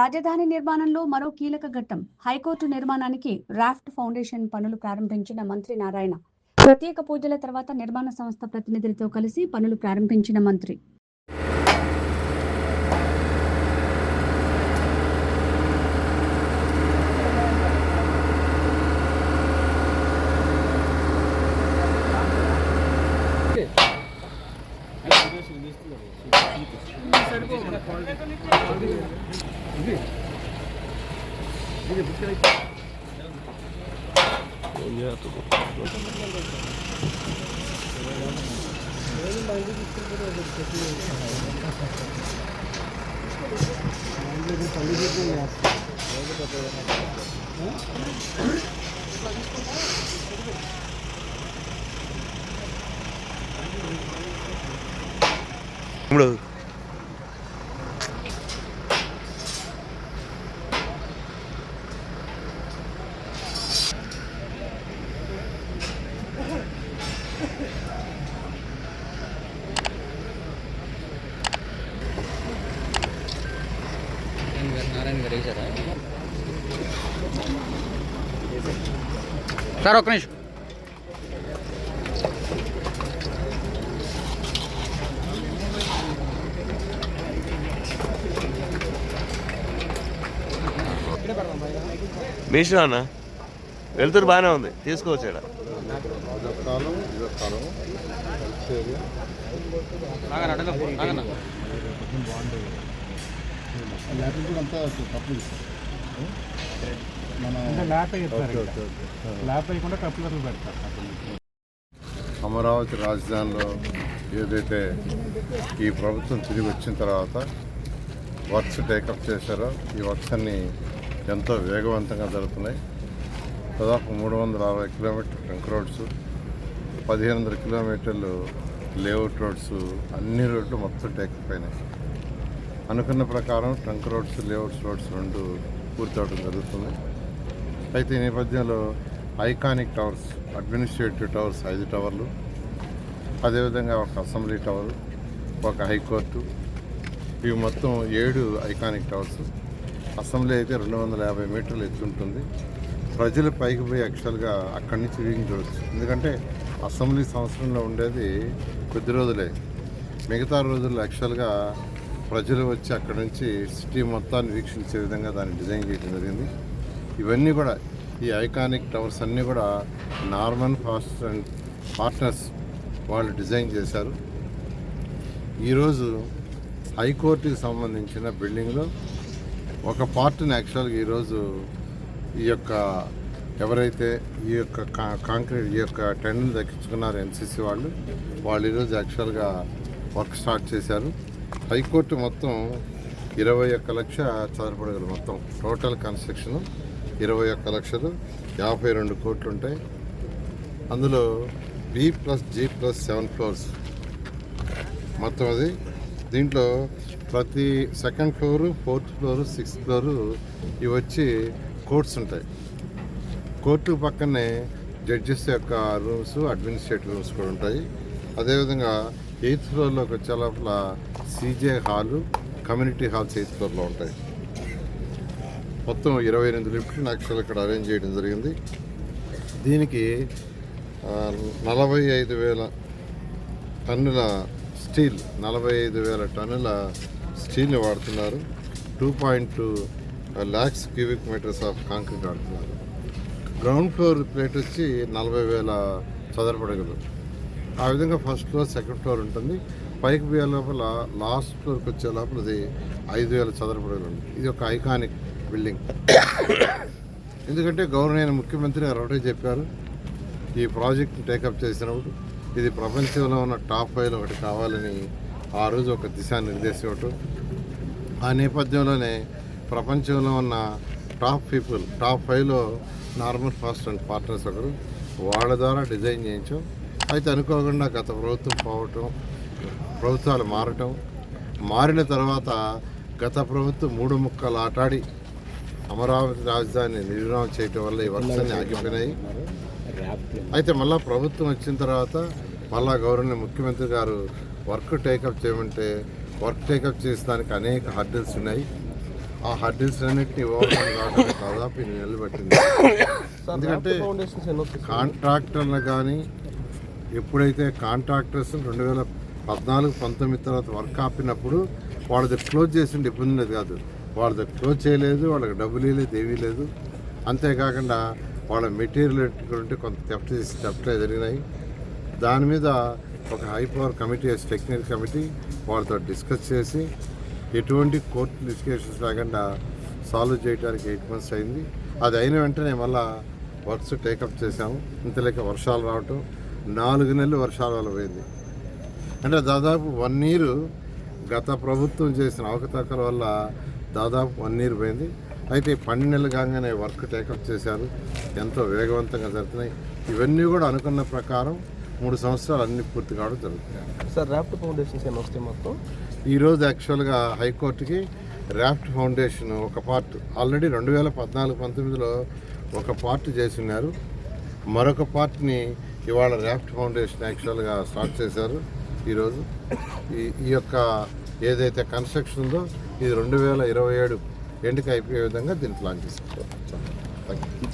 రాజధాని నిర్మాణంలో మరో కీలక ఘట్టం. హైకోర్టు నిర్మాణానికి రాఫ్ట్ ఫౌండేషన్ పనులు ప్రారంభించిన మంత్రి నారాయణ. ప్రత్యేక పూజల తర్వాత నిర్మాణ సంస్థ ప్రతినిధులతో కలిసి పనులు ప్రారంభించిన మంత్రి. ఇప్పుడు నారాయణ గారు సార్ ఒక్క నిమిషం. మీ ఇష్టం అన్న వెళ్తురు బాగానే ఉంది తీసుకోవచ్చు ఇక్కడ స్థానం ఇదో కూడా అంతా తప్పు మన ల్యాప్ చెప్తారు ల్యాప్ కప్పులర్లు పెడతారు అమరావతి రాజధానిలో ఏదైతే ఈ ప్రభుత్వం తిరిగి వచ్చిన తర్వాత వర్క్స్ టేకప్ చేశారో ఈ వర్క్స్ అన్ని ఎంతో వేగవంతంగా జరుగుతున్నాయి. దాదాపు మూడు వందల అరవై కిలోమీటర్ ట్రంక్ రోడ్స్ పదిహేను వందల కిలోమీటర్లు లేఅవుట్ రోడ్స్ అన్ని రోడ్లు మొత్తం టేకప్ అయినాయి. అనుకున్న ప్రకారం ట్రంక్ రోడ్స్ లేఅవుట్స్ రోడ్స్ రెండు పూర్తవడం జరుగుతుంది. అయితే ఈ నేపథ్యంలో ఐకానిక్ టవర్స్ అడ్మినిస్ట్రేటివ్ టవర్స్ ఐదు టవర్లు అదేవిధంగా ఒక అసెంబ్లీ టవర్ ఒక హైకోర్టు. ఇవి మొత్తం ఏడు ఐకానిక్ టవర్స్. అసెంబ్లీ అయితే రెండు వందల యాభై మీటర్లు ఎత్తుంటుంది ప్రజలు పైకి పోయి యాక్చువల్గా అక్కడి నుంచి వ్యూయింగ్ ఎందుకంటే అసెంబ్లీ సంవత్సరంలో ఉండేది కొద్ది రోజులే. మిగతా రోజుల్లో యాక్చువల్గా ప్రజలు వచ్చి అక్కడ నుంచి సిటీ మొత్తాన్ని వీక్షించే విధంగా దాన్ని డిజైన్ చేయడం జరిగింది. ఇవన్నీ కూడా ఈ ఐకానిక్ టవర్స్ అన్నీ కూడా నార్మన్ ఫాస్ట్ అండ్ పార్ట్నర్స్ వాళ్ళు డిజైన్ చేశారు. ఈరోజు హైకోర్టుకి సంబంధించిన బిల్డింగ్లో ఒక పార్ట్ని యాక్చువల్గా ఈరోజు ఈ యొక్క ఎవరైతే ఈ యొక్క కా- కాంక్రీట్ ఈ యొక్క టెండర్ దక్కించుకున్నారు ఎన్సీసీ వాళ్ళు వాళ్ళు ఈరోజు యాక్చువల్గా వర్క్ స్టార్ట్ చేశారు. హైకోర్టు మొత్తం ఇరవై ఒక్క లక్ష చదరపడగలు మొత్తం. టోటల్ కన్స్ట్రక్షన్ ఇరవై ఒక్క లక్షలు యాభై రెండు కోట్లు ఉంటాయి అందులో B plus G plus seven floors మొత్తం అది. దీంట్లో ప్రతి second floor fourth floor sixth floor ఇవి వచ్చి కోర్ట్స్ ఉంటాయి. కోర్టు పక్కనే జడ్జెస్ యొక్క రూమ్స్ అడ్మినిస్ట్రేటివ్ రూమ్స్ కూడా ఉంటాయి. అదేవిధంగా ఎయిత్ ఫ్లోర్లోకి వచ్చే లోపల CJ hall community halls eighth ఫ్లోర్లో ఉంటాయి. మొత్తం ఇరవై ఎనిమిది లిఫ్ట్లు యాక్చువల్ ఇక్కడ అరేంజ్ చేయడం జరిగింది. దీనికి నలభై ఐదు వేల టన్నుల స్టీల్ నలభై ఐదు వేల టన్నుల స్టీల్ని వాడుతున్నారు. Two point two lakhs cubic metres of concrete వాడుతున్నారు. గ్రౌండ్ ఫ్లోర్ ప్లేట్ వచ్చి నలభై వేల చదరపడగలు ఆ విధంగా ఫస్ట్ ఫ్లోర్ సెకండ్ ఫ్లోర్ ఉంటుంది. పైకి పోయే లోపల లాస్ట్ ఫ్లోర్కి వచ్చే లోపల ఇది ఐదు వేల చదరపు ఉంది. ఇది ఒక ఐకానిక్ బిల్డింగ్ ఎందుకంటే గౌరవనీయ ముఖ్యమంత్రి గారు ఒకటే చెప్పారు ఈ ప్రాజెక్ట్ టేకప్ చేసినప్పుడు ఇది ప్రపంచంలో ఉన్న టాప్ ఫైవ్లో ఒకటి కావాలని ఆ రోజు ఒక దిశానిర్దేశం ఇవ్వటం ఆ నేపథ్యంలోనే ప్రపంచంలో ఉన్న టాప్ పీపుల్ టాప్ ఫైవ్లో నార్మల్ ఫాస్ట్ అండ్ పార్ట్నర్స్ ఒకరు. వాళ్ళ ద్వారా డిజైన్ చేయించాం. అయితే అనుకోకుండా గత ప్రభుత్వం పోవటం ప్రభుత్వాలు మారటం మారిన తర్వాత గత ప్రభుత్వం మూడు ముక్కలు ఆటాడి అమరావతి రాజధాని నిర్మాణం చేయటం వల్ల ఈ వర్క్స్ అన్ని ఆగిపోయినాయి. అయితే మళ్ళా ప్రభుత్వం వచ్చిన తర్వాత మళ్ళా గౌరవనీయ ముఖ్యమంత్రి గారు వర్క్ టేకప్ చేయమంటే వర్క్ టేకప్ చేసడానికి అనేక హర్డల్స్ ఉన్నాయి. ఆ హడ్డిల్స్ అన్నింటినీ ఓవర్కమ్ కావడానికి దాదాపు పట్టింది. ఎందుకంటే కాంట్రాక్టర్లు కానీ ఎప్పుడైతే కాంట్రాక్టర్స్ రెండు వేల పద్నాలుగు పంతొమ్మిది తర్వాత వర్క్ ఆపినప్పుడు వాళ్ళది క్లోజ్ చేసిండే ఇబ్బంది ఉండేది కాదు. వాళ్ళది క్లోజ్ చేయలేదు వాళ్ళకి డబ్బులు ఇవ్వలేదు ఏమీ లేదు అంతేకాకుండా వాళ్ళ మెటీరియల్ ఉంటే కొంత థెఫ్ట్ చేసి థెఫ్ట్ జరిగినాయి. దాని మీద ఒక high power committee technical committee వాళ్ళతో డిస్కస్ చేసి ఎటువంటి కోర్టు లిటిగేషన్స్ లేకుండా సాల్వ్ చేయడానికి ఎయిట్ మంత్స్ అయింది. అది అయిన వెంటనే మళ్ళీ వర్క్స్ టేకప్ చేసాము ఇంతలేక వర్షాలు రావటం నాలుగు నెలలు వర్షాల వల్ల పోయింది. అంటే దాదాపు వన్ ఇయర్ గత ప్రభుత్వం చేసిన అవకతవకల వల్ల దాదాపు వన్ ఇయర్ పోయింది. అయితే పన్నెండు నెలలు కాగానే వర్క్ టేకప్ చేశారు. ఎంతో వేగవంతంగా జరుగుతున్నాయి. ఇవన్నీ కూడా అనుకున్న ప్రకారం మూడు సంవత్సరాలు అన్ని పూర్తి కావడం జరుగుతుంది. సార్ ర్యాప్ట్ ఫౌండేషన్స్ ఏమైనా వస్తాయి మొత్తం? ఈరోజు యాక్చువల్గా హైకోర్టుకి ర్యాఫ్ట్ ఫౌండేషన్ ఒక పార్ట్ ఆల్రెడీ రెండు వేల పద్నాలుగు పంతొమ్మిదిలో ఒక పార్ట్ చేసి ఉన్నారు. మరొక పార్ట్ని ఇవాళ ర్యాప్ట్ ఫౌండేషన్ యాక్చువల్గా స్టార్ట్ చేశారు ఈరోజు. ఈ ఈ యొక్క ఏదైతే కన్స్ట్రక్షన్ ఉందో ఇది రెండు వేల ఇరవై ఏడు ఎండుకు అయిపోయే విధంగా దీన్ని ప్లాన్ చేసుకుంటాం థ్యాంక్ యూ